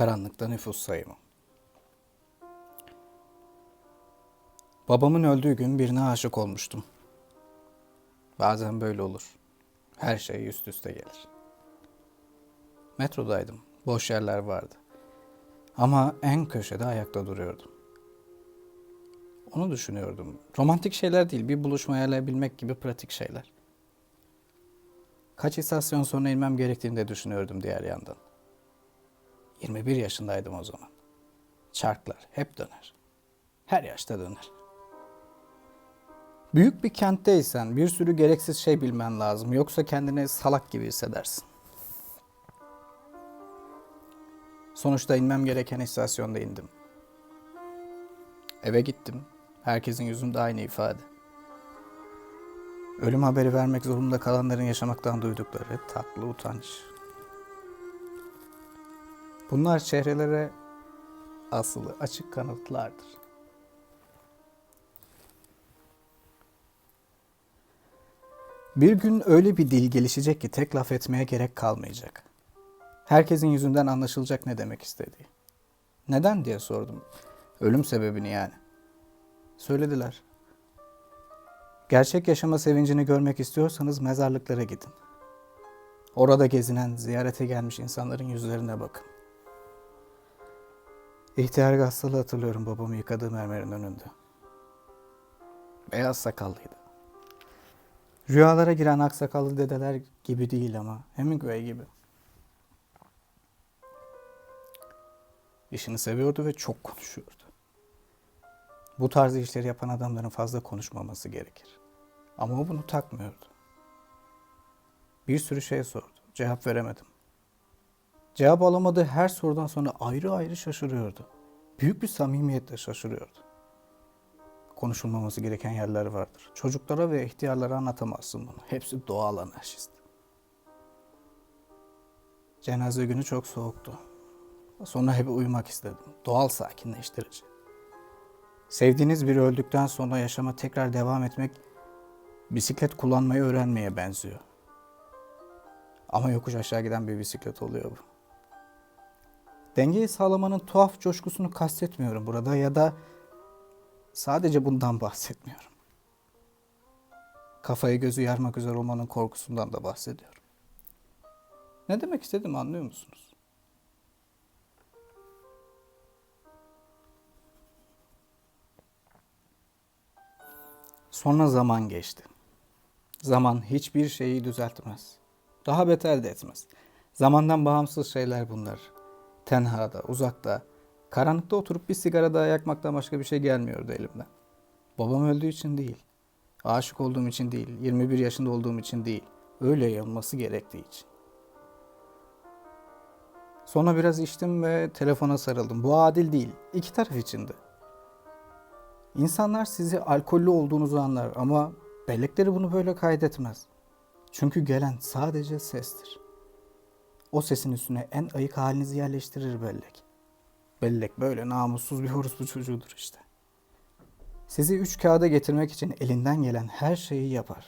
Karanlıkta nüfus sayımı. Babamın öldüğü gün birine aşık olmuştum. Bazen böyle olur. Her şey üst üste gelir. Metrodaydım. Boş yerler vardı. Ama en köşede ayakta duruyordum. Onu düşünüyordum. Romantik şeyler değil, bir buluşma ayarlayabilmek gibi pratik şeyler. Kaç istasyon sonra inmem gerektiğini de düşünüyordum diğer yandan. 21 yaşındaydım o zaman. Çarklar hep döner. Her yaşta döner. Büyük bir kentteysen bir sürü gereksiz şey bilmen lazım. Yoksa kendini salak gibi hissedersin. Sonuçta inmem gereken istasyonda indim. Eve gittim. Herkesin yüzünde aynı ifade. Ölüm haberi vermek zorunda kalanların yaşamaktan duydukları tatlı utanç. Bunlar çehrelere asılı açık kanıtlardır. Bir gün öyle bir dil gelişecek ki tek laf etmeye gerek kalmayacak. Herkesin yüzünden anlaşılacak ne demek istediği. Neden diye sordum. Ölüm sebebini yani. Söylediler. Gerçek yaşama sevincini görmek istiyorsanız mezarlıklara gidin. Orada gezinen, ziyarete gelmiş insanların yüzlerine bakın. İhtiyar hastalığı hatırlıyorum babamı yıkadığı mermerin önünde. Beyaz sakallıydı. Rüyalara giren aksakallı dedeler gibi değil ama Hemingway gibi. İşini seviyordu ve çok konuşuyordu. Bu tarz işleri yapan adamların fazla konuşmaması gerekir. Ama o bunu takmıyordu. Bir sürü şey sordu. Cevap veremedim. Cevap alamadığı her sorudan sonra ayrı ayrı şaşırıyordu. Büyük bir samimiyetle şaşırıyordu. Konuşulmaması gereken yerler vardır. Çocuklara ve ihtiyarlara anlatamazsın bunu. Hepsi doğal anarşist. Cenaze günü çok soğuktu. Sonra hep uyumak istedim. Doğal sakinleştirici. Sevdiğiniz biri öldükten sonra yaşama tekrar devam etmek bisiklet kullanmayı öğrenmeye benziyor. Ama yokuş aşağı giden bir bisiklet oluyor bu. Dengeyi sağlamanın tuhaf coşkusunu kastetmiyorum burada ya da sadece bundan bahsetmiyorum. Kafayı gözü yarmak üzere olmanın korkusundan da bahsediyorum. Ne demek istedim anlıyor musunuz? Sonra zaman geçti. Zaman hiçbir şeyi düzeltmez. Daha beter de etmez. Zamandan bağımsız şeyler bunlar. Tenhada, uzakta, karanlıkta oturup bir sigara daha yakmaktan başka bir şey gelmiyordu elimden. Babam öldüğü için değil. Aşık olduğum için değil. 21 yaşında olduğum için değil. Öyle yanılması gerektiği için. Sonra biraz içtim ve telefona sarıldım. Bu adil değil. İki taraf içindi. İnsanlar sizi alkollü olduğunuzu anlar ama bellekleri bunu böyle kaydetmez. Çünkü gelen sadece sestir. O sesin üstüne en ayık halinizi yerleştirir bellek. Bellek böyle namussuz bir orospu çocuğudur işte. Sizi üç kağıda getirmek için elinden gelen her şeyi yapar.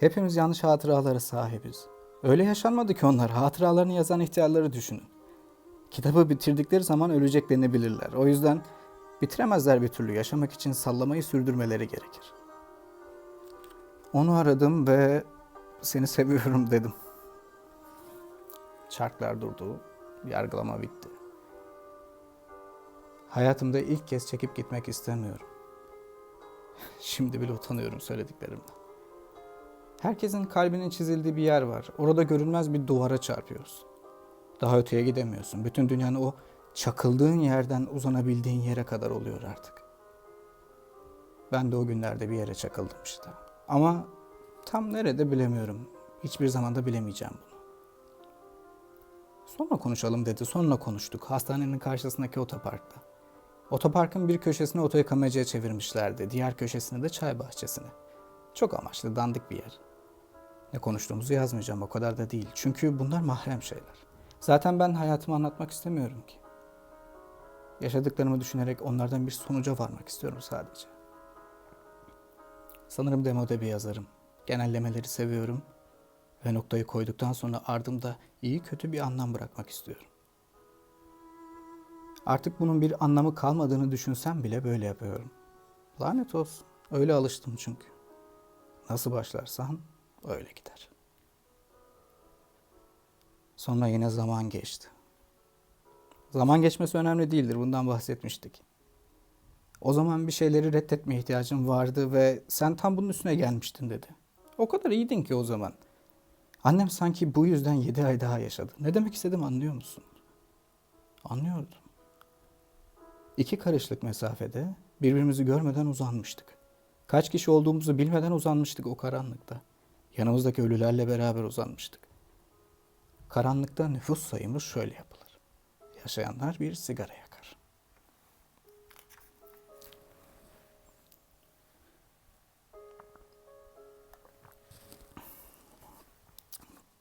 Hepimiz yanlış hatıralara sahibiz. Öyle yaşanmadı ki onlar. Hatıralarını yazan ihtiyarları düşünün. Kitabı bitirdikleri zaman öleceklerini bilirler. O yüzden bitiremezler bir türlü. Yaşamak için sallamayı sürdürmeleri gerekir. Onu aradım ve seni seviyorum dedim. Çarklar durdu, yargılama bitti. Hayatımda ilk kez çekip gitmek istemiyorum. Şimdi bile utanıyorum söylediklerimden. Herkesin kalbinin çizildiği bir yer var. Orada görünmez bir duvara çarpıyoruz. Daha öteye gidemiyorsun. Bütün dünyanın o çakıldığın yerden uzanabildiğin yere kadar oluyor artık. Ben de o günlerde bir yere çakıldım işte. Ama tam nerede bilemiyorum. Hiçbir zaman da bilemeyeceğim bunu. Sonra konuşalım dedi. Sonra konuştuk. Hastanenin karşısındaki otoparkta. Otoparkın bir köşesini otoyıkamacıya çevirmişlerdi. Diğer köşesini de çay bahçesine. Çok amaçlı, dandik bir yer. Ne konuştuğumuzu yazmayacağım, o kadar da değil. Çünkü bunlar mahrem şeyler. Zaten ben hayatımı anlatmak istemiyorum ki. Yaşadıklarımı düşünerek onlardan bir sonuca varmak istiyorum sadece. Sanırım demode bir yazarım. Genellemeleri seviyorum ve noktayı koyduktan sonra ardımda iyi kötü bir anlam bırakmak istiyorum. Artık bunun bir anlamı kalmadığını düşünsem bile böyle yapıyorum. Lanet olsun. Öyle alıştım çünkü. Nasıl başlarsan öyle gider. Sonra yine zaman geçti. Zaman geçmesi önemli değildir. Bundan bahsetmiştik. O zaman bir şeyleri reddetme ihtiyacın vardı ve sen tam bunun üstüne gelmiştin dedi. O kadar iyiydin ki o zaman. Annem sanki bu yüzden yedi ay daha yaşadı. Ne demek istedim anlıyor musun? Anlıyordum. İki karışlık mesafede birbirimizi görmeden uzanmıştık. Kaç kişi olduğumuzu bilmeden uzanmıştık o karanlıkta. Yanımızdaki ölülerle beraber uzanmıştık. Karanlıkta nüfus sayımı şöyle yapılır. Yaşayanlar bir sigara yakar.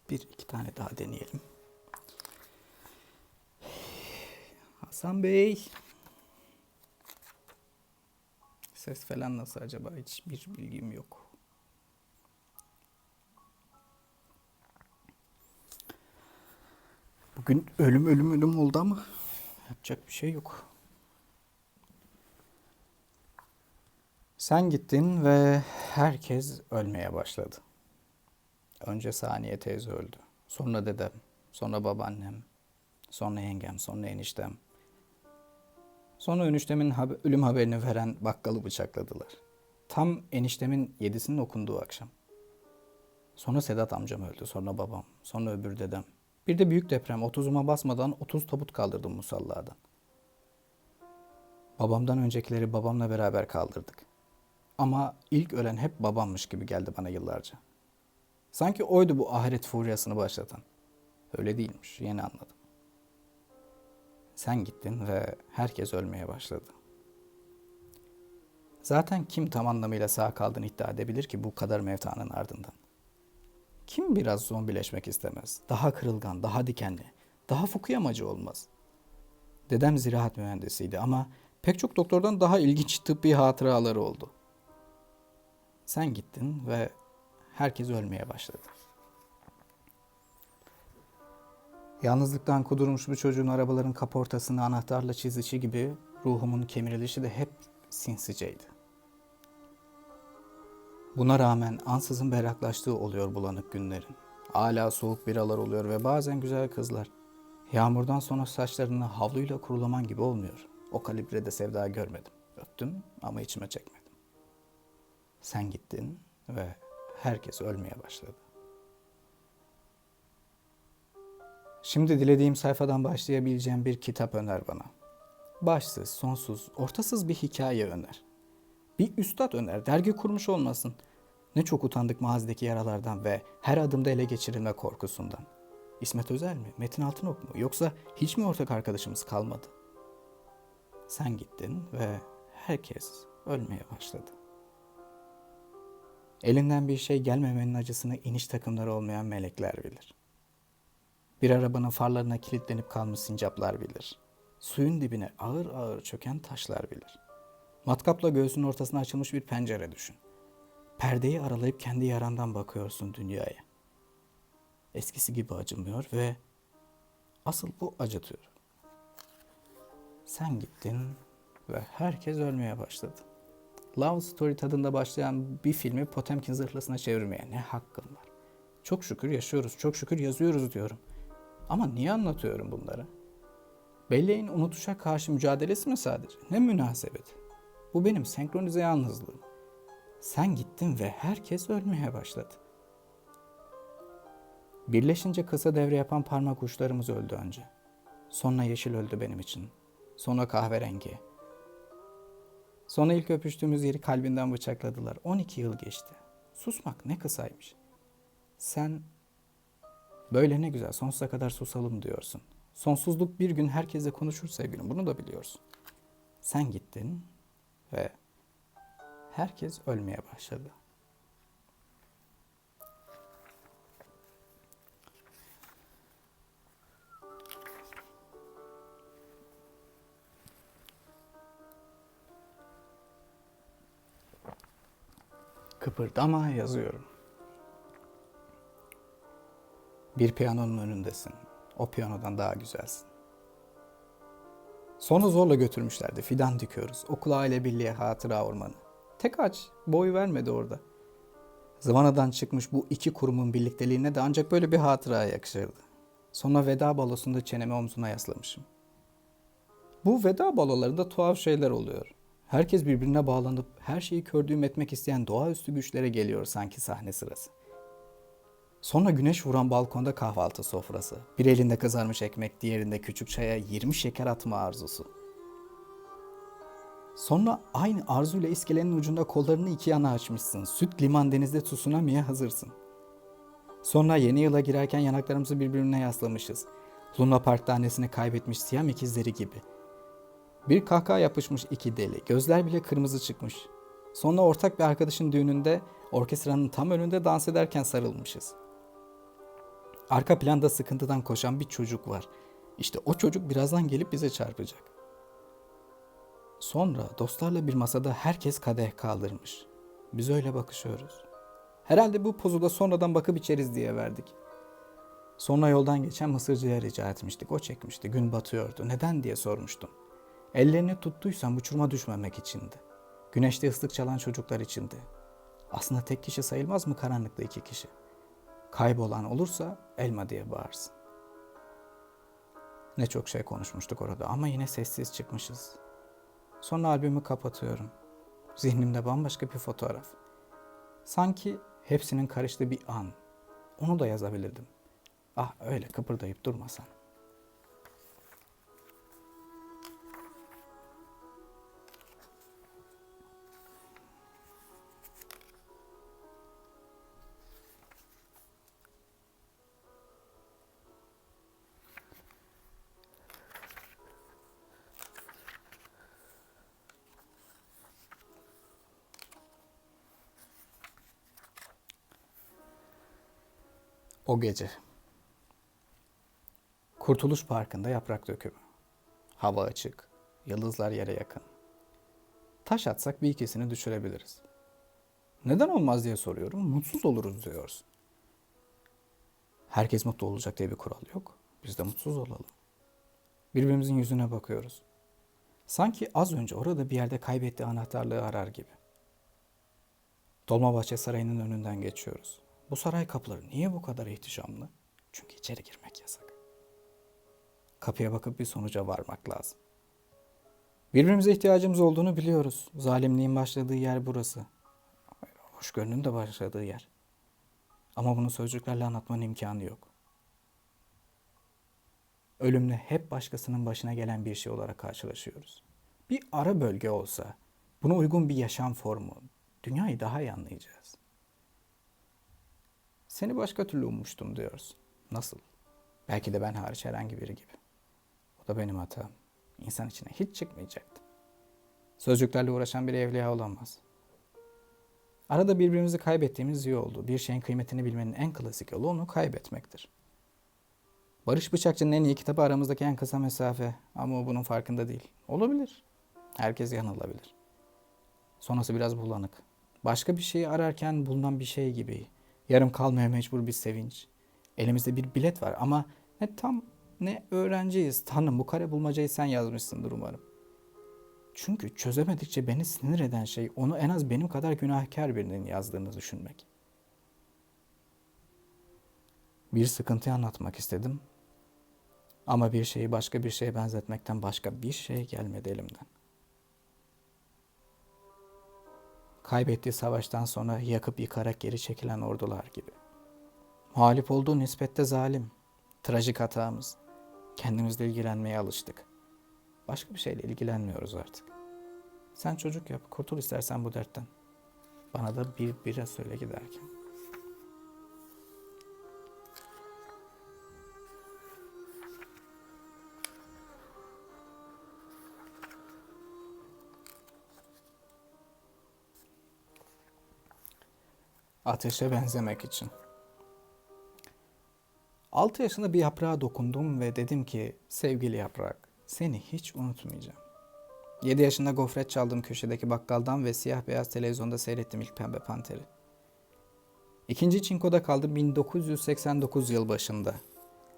Bir iki tane daha deneyelim. Hasan Bey. Ses falan nasıl acaba? Hiçbir bilgim yok. Bugün ölüm ölüm ölüm oldu ama yapacak bir şey yok. Sen gittin ve herkes ölmeye başladı. Önce Saniye teyze öldü. Sonra dedem, sonra babaannem, sonra yengem, sonra eniştem. Sonra eniştemin haber- ölüm haberini veren bakkalı bıçakladılar. Tam eniştemin yedisinin okunduğu akşam. Sonra Sedat amcam öldü, sonra babam, sonra öbür dedem. Bir de büyük deprem, otuzuma basmadan 30 tabut kaldırdım musalladan. Babamdan öncekileri babamla beraber kaldırdık. Ama ilk ölen hep babammış gibi geldi bana yıllarca. Sanki oydu bu ahiret furyasını başlatan. Öyle değilmiş, yeni anladım. Sen gittin ve herkes ölmeye başladı. Zaten kim tam anlamıyla sağ kaldığını iddia edebilir ki bu kadar mevtanın ardından? Kim biraz zombileşmek istemez? Daha kırılgan, daha dikenli, daha fukuyamacı olmaz. Dedem ziraat mühendisiydi ama pek çok doktordan daha ilginç tıbbi hatıraları oldu. Sen gittin ve herkes ölmeye başladı. Yalnızlıktan kudurmuş bu çocuğun arabaların kaportasını anahtarla çizişi gibi ruhumun kemirilişi de hep sinsiceydi. Buna rağmen ansızın berraklaştığı oluyor bulanık günlerin. Hala soğuk biralar oluyor ve bazen güzel kızlar. Yağmurdan sonra saçlarını havluyla kurulaman gibi olmuyor. O kalibrede sevda görmedim. Öptüm ama içime çekmedim. Sen gittin ve herkes ölmeye başladı. Şimdi dilediğim sayfadan başlayabileceğim bir kitap öner bana. Başsız, sonsuz, ortasız bir hikaye öner. Bir üstad öner, dergi kurmuş olmasın. Ne çok utandık mazideki yaralardan ve her adımda ele geçirilme korkusundan. İsmet Özel mi, Metin Altınok mu yoksa hiç mi ortak arkadaşımız kalmadı? Sen gittin ve herkes ölmeye başladı. Elinden bir şey gelmemenin acısını iniş takımları olmayan melekler bilir. Bir arabanın farlarına kilitlenip kalmış sincaplar bilir. Suyun dibine ağır ağır çöken taşlar bilir. Matkapla göğsünün ortasına açılmış bir pencere düşün. Perdeyi aralayıp kendi yarandan bakıyorsun dünyaya. Eskisi gibi acımıyor ve asıl bu acıtıyor. Sen gittin ve herkes ölmeye başladı. Love Story tadında başlayan bir filmi Potemkin zırhlısına çevirmeye ne hakkım var? Çok şükür yaşıyoruz, çok şükür yazıyoruz diyorum. Ama niye anlatıyorum bunları? Belleğin unutuşa karşı mücadelesi mi sadece? Ne münasebet. Bu benim senkronize yalnızlığım. Sen gittin ve herkes ölmeye başladı. Birleşince kısa devre yapan parmak uçlarımız öldü önce. Sonra yeşil öldü benim için. Sonra kahverengi. Sonra ilk öpüştüğümüz yeri kalbinden bıçakladılar. 12 yıl geçti. Susmak ne kısaymış. Sen böyle ne güzel sonsuza kadar susalım diyorsun. Sonsuzluk bir gün herkese konuşur sevgilim. Bunu da biliyorsun. Sen gittin ve herkes ölmeye başladı. Kıpırdama yazıyorum. Bir piyanonun önündesin. O piyanodan daha güzelsin. Sonra zorla götürmüşlerdi. Fidan dikiyoruz. Okula aile birliği hatıra ormanı. Tek ağaç boy vermedi orada. Zıvanadan çıkmış bu iki kurumun birlikteliğine de ancak böyle bir hatıra yakışırdı. Sonra veda balosunda çenemi omzuna yaslamışım. Bu veda balolarında tuhaf şeyler oluyor. Herkes birbirine bağlanıp her şeyi kördüğüm etmek isteyen doğaüstü güçlere geliyor sanki sahne sırası. Sonra güneş vuran balkonda kahvaltı sofrası. Bir elinde kızarmış ekmek, diğerinde küçük çaya 20 şeker atma arzusu. Sonra aynı arzuyla iskelenin ucunda kollarını iki yana açmışsın. Süt liman denizde tsunami'ye hazırsın. Sonra yeni yıla girerken yanaklarımızı birbirine yaslamışız. Luna Park tanesini kaybetmiş siyam ikizleri gibi. Bir kahkaha yapışmış iki deli. Gözler bile kırmızı çıkmış. Sonra ortak bir arkadaşın düğününde orkestranın tam önünde dans ederken sarılmışız. Arka planda sıkıntıdan koşan bir çocuk var. İşte o çocuk birazdan gelip bize çarpacak. Sonra dostlarla bir masada herkes kadeh kaldırmış. Biz öyle bakışıyoruz. Herhalde bu pozu da sonradan bakıp içeriz diye verdik. Sonra yoldan geçen mısırcıya rica etmiştik. O çekmişti. Gün batıyordu. Neden diye sormuştum. Ellerini tuttuysam uçuruma düşmemek içindi. Güneşte ıslık çalan çocuklar içindi. Aslında tek kişi sayılmaz mı karanlıkta iki kişi? Kaybolan olursa elma diye bağırsın. Ne çok şey konuşmuştuk orada ama yine sessiz çıkmışız. Sonra albümü kapatıyorum. Zihnimde bambaşka bir fotoğraf. Sanki hepsinin karıştığı bir an. Onu da yazabilirdim. Ah öyle kıpırdayıp durmasan. O gece. Kurtuluş Parkı'nda yaprak dökümü. Hava açık, yıldızlar yere yakın. Taş atsak bir ikisini düşürebiliriz. Neden olmaz diye soruyorum. Mutsuz oluruz diyorsun. Herkes mutlu olacak diye bir kural yok. Biz de mutsuz olalım. Birbirimizin yüzüne bakıyoruz. Sanki az önce orada bir yerde kaybettiği anahtarlığı arar gibi. Dolmabahçe Sarayı'nın önünden geçiyoruz. Bu saray kapıları niye bu kadar ihtişamlı? Çünkü içeri girmek yasak. Kapıya bakıp bir sonuca varmak lazım. Birbirimize ihtiyacımız olduğunu biliyoruz. Zalimliğin başladığı yer burası. Hoşgörünün de başladığı yer. Ama bunu sözcüklerle anlatmanın imkanı yok. Ölümle hep başkasının başına gelen bir şey olarak karşılaşıyoruz. Bir ara bölge olsa, buna uygun bir yaşam formu, dünyayı daha iyi anlayacağız. Seni başka türlü ummuştum diyoruz. Nasıl? Belki de ben hariç herhangi biri gibi. O da benim hatam. İnsan içine hiç çıkmayacaktı. Sözcüklerle uğraşan bir evliya olamaz. Arada birbirimizi kaybettiğimiz iyi oldu. Bir şeyin kıymetini bilmenin en klasik yolu onu kaybetmektir. Barış Bıçakçı'nın en iyi kitabı aramızdaki en kısa mesafe ama o bunun farkında değil. Olabilir. Herkes yanılabilir. Sonrası biraz bulanık. Başka bir şeyi ararken bulunan bir şey gibi. Yarım kalmaya mecbur bir sevinç. Elimizde bir bilet var ama ne tam ne öğrenciyiz. Tanrım bu kare bulmacayı sen yazmışsındır umarım. Çünkü çözemedikçe beni sinir eden şey onu en az benim kadar günahkar birinin yazdığını düşünmek. Bir sıkıntıyı anlatmak istedim. Ama bir şeyi başka bir şeye benzetmekten başka bir şey gelmedi elimden. Kaybettiği savaştan sonra yakıp yıkarak geri çekilen ordular gibi. Muhalif olduğu nispette zalim. Trajik hatamız. Kendimizle ilgilenmeye alıştık. Başka bir şeyle ilgilenmiyoruz artık. Sen çocuk yap, kurtul istersen bu dertten. Bana da bir bira söyle giderken. Ateşe benzemek için. 6 yaşında bir yaprağa dokundum ve dedim ki sevgili yaprak seni hiç unutmayacağım. 7 yaşında gofret çaldım köşedeki bakkaldan ve siyah beyaz televizyonda seyrettim ilk Pembe Panter'i. İkinci çinkoda kaldım 1989 yıl başında.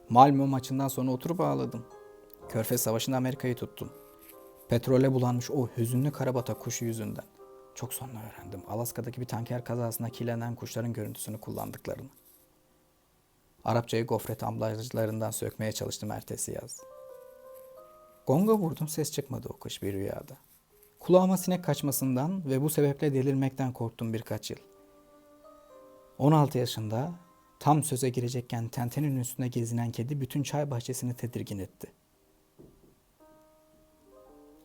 Malmö maçından sonra oturup ağladım. Körfez Savaşı'nda Amerika'yı tuttum. Petrole bulanmış o hüzünlü karabatak kuşu yüzünden. Çok sonra öğrendim Alaska'daki bir tanker kazasında kirlenen kuşların görüntüsünü kullandıklarını. Arapçayı gofret ambalajlarından sökmeye çalıştım ertesi yaz. Gonga vurdum ses çıkmadı o kış bir rüyada. Kulağıma sinek kaçmasından ve bu sebeple delirmekten korktum birkaç yıl. 16 yaşında tam söze girecekken tentenin üstünde gezinen kedi bütün çay bahçesini tedirgin etti.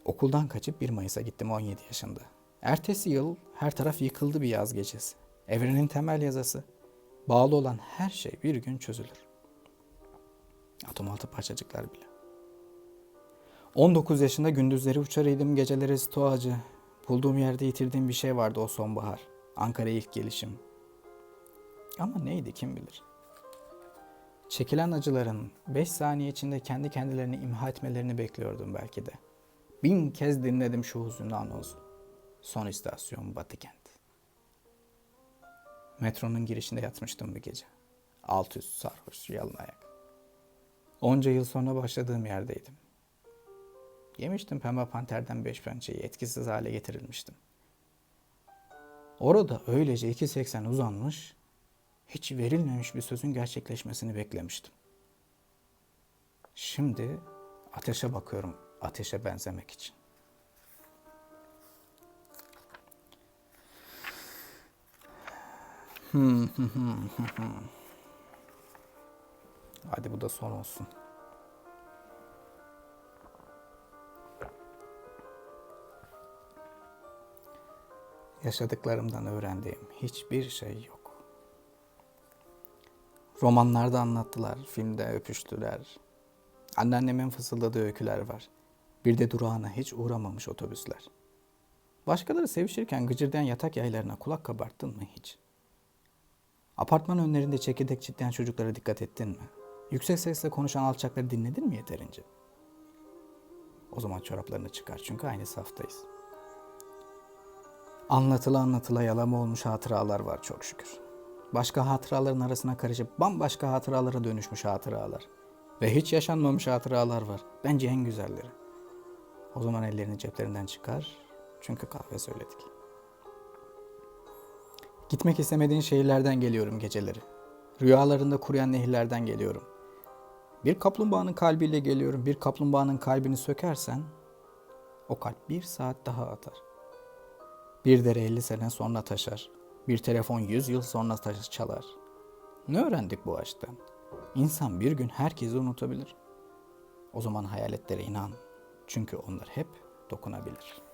Okuldan kaçıp 1 Mayıs'a gittim 17 yaşında. Ertesi yıl her taraf yıkıldı bir yaz gecesi. Evrenin temel yazısı. Bağlı olan her şey bir gün çözülür. Atom altı parçacıklar bile. 19 yaşında gündüzleri uçarıydım, geceleri stoğacı. Bulduğum yerde yitirdiğim bir şey vardı o sonbahar. Ankara'ya ilk gelişim. Ama neydi kim bilir. Çekilen acıların 5 saniye içinde kendi kendilerini imha etmelerini bekliyordum belki de. Bin kez dinledim şu hüzünlü anonsu. Son istasyon Batı kent. Metronun girişinde yatmıştım bir gece. Alt üst sarhoş, yalın ayak. Onca yıl sonra başladığım yerdeydim. Yemiştim pembe panterden beş pençeyi, etkisiz hale getirilmiştim. Orada öylece 2.80 uzanmış, hiç verilmemiş bir sözün gerçekleşmesini beklemiştim. Şimdi ateşe bakıyorum, ateşe benzemek için. Hadi bu da son olsun. Yaşadıklarımdan öğrendiğim hiçbir şey yok. Romanlarda anlattılar, filmde öpüştüler. Anneannemin fısıldadığı öyküler var. Bir de durağına hiç uğramamış otobüsler. Başkaları sevişirken gıcırdayan yatak yaylarına kulak kabarttın mı hiç? Apartman önlerinde çekirdek çitleyen çocuklara dikkat ettin mi? Yüksek sesle konuşan alçakları dinledin mi yeterince? O zaman çoraplarını çıkar çünkü aynı saftayız. Anlatıla anlatıla yalama olmuş hatıralar var çok şükür. Başka hatıraların arasına karışıp bambaşka hatıralara dönüşmüş hatıralar. Ve hiç yaşanmamış hatıralar var. Bence en güzelleri. O zaman ellerini ceplerinden çıkar. Çünkü kahve söyledik. Gitmek istemediğin şehirlerden geliyorum geceleri. Rüyalarında kuruyan nehirlerden geliyorum. Bir kaplumbağanın kalbiyle geliyorum. Bir kaplumbağanın kalbini sökersen o kalp bir saat daha atar. Bir dere 50 sene sonra taşar. Bir telefon 100 yıl sonra taş çalar. Ne öğrendik bu aşktan? İnsan bir gün herkesi unutabilir. O zaman hayaletlere inan. Çünkü onlar hep dokunabilir.''